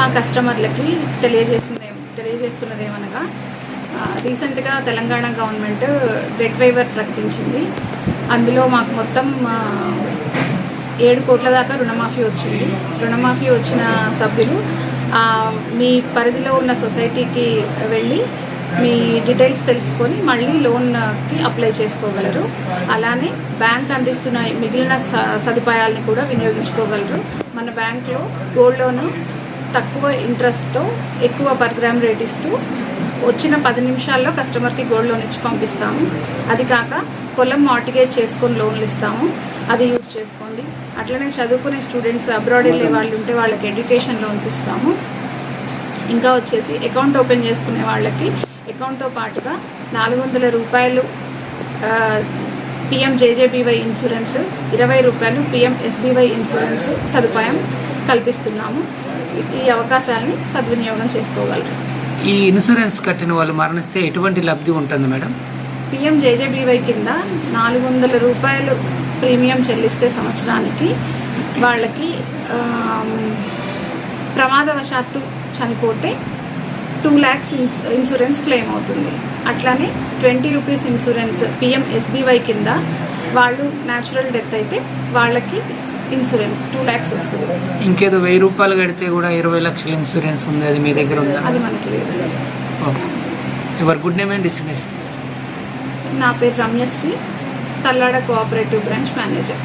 మా కస్టమర్లకి తెలియజేసింది తెలియజేస్తున్నది ఏమనగా రీసెంట్గా తెలంగాణ గవర్నమెంట్ డెట్ వైవర్ ప్రకటించింది. అందులో మాకు మొత్తం ఏడు కోట్ల దాకా రుణమాఫీ వచ్చింది. రుణమాఫీ వచ్చిన సభ్యులు మీ పరిధిలో ఉన్న సొసైటీకి వెళ్ళి మీ డీటెయిల్స్ తెలుసుకొని మళ్ళీ లోన్కి అప్లై చేసుకోగలరు. అలానే బ్యాంక్ అందిస్తున్న మిగిలిన స సదుపాయాలను కూడా వినియోగించుకోగలరు. మన బ్యాంక్లో గోల్డ్ లోన్ తక్కువ ఇంట్రెస్ట్తో ఎక్కువ పర్ గ్రామ్ రేట్ ఇస్తూ వచ్చిన పది నిమిషాల్లో కస్టమర్కి గోల్డ్ లోన్ ఇచ్చి పంపిస్తాము. అది కాక పొలం మార్టిగేజ్ చేసుకొని లోన్లు ఇస్తాము. అది యూజ్ చేసుకోండి. అట్లనే చదువుకునే స్టూడెంట్స్ అబ్రాడ్ వెళ్ళే వాళ్ళు ఉంటే వాళ్ళకి ఎడ్యుకేషన్ లోన్స్ ఇస్తాము. ఇంకా వచ్చేసి అకౌంట్ ఓపెన్ చేసుకునే వాళ్ళకి అకౌంట్తో పాటుగా నాలుగు వందల రూపాయలు పిఎం జేజేబీవై ఇన్సూరెన్స్ ఇరవై రూపాయలు పిఎం ఎస్బీవై ఇన్సూరెన్స్ సదుపాయం కల్పిస్తున్నాము. ఈ అవకాశాలని సద్వినియోగం చేసుకోగలరు. ఈ ఇన్సూరెన్స్ కట్టిన వాళ్ళు మరణిస్తే ఎటువంటి లబ్ధి ఉంటుంది మేడం? పిఎం జేజేబీవై కింద నాలుగు వందల రూపాయలు ప్రీమియం చెల్లిస్తే సంవత్సరానికి వాళ్ళకి ప్రమాదవశాత్తు చనిపోతే టూ ల్యాక్స్ ఇన్స్ ఇన్సూరెన్స్ క్లెయిమ్ అవుతుంది. అట్లానే twenty rupees insurance PM SBY కింద వాళ్ళు న్యాచురల్ డెత్ అయితే వాళ్ళకి ఇన్సూరెన్స్ టూ ల్యాక్స్ వస్తుంది. ఇంకేదో వెయ్యి రూపాయలు కడితే కూడా ఇరవై లక్షల ఇన్సూరెన్స్ ఉంది అది మీ దగ్గర ఉందా? అది మనకి లేదు. ఓకే. ఎవరి గుడ్ నేమ్ అండ్ డిస్టినేషన్? నా పేరు Ramyasri Thallada cooperative branch manager.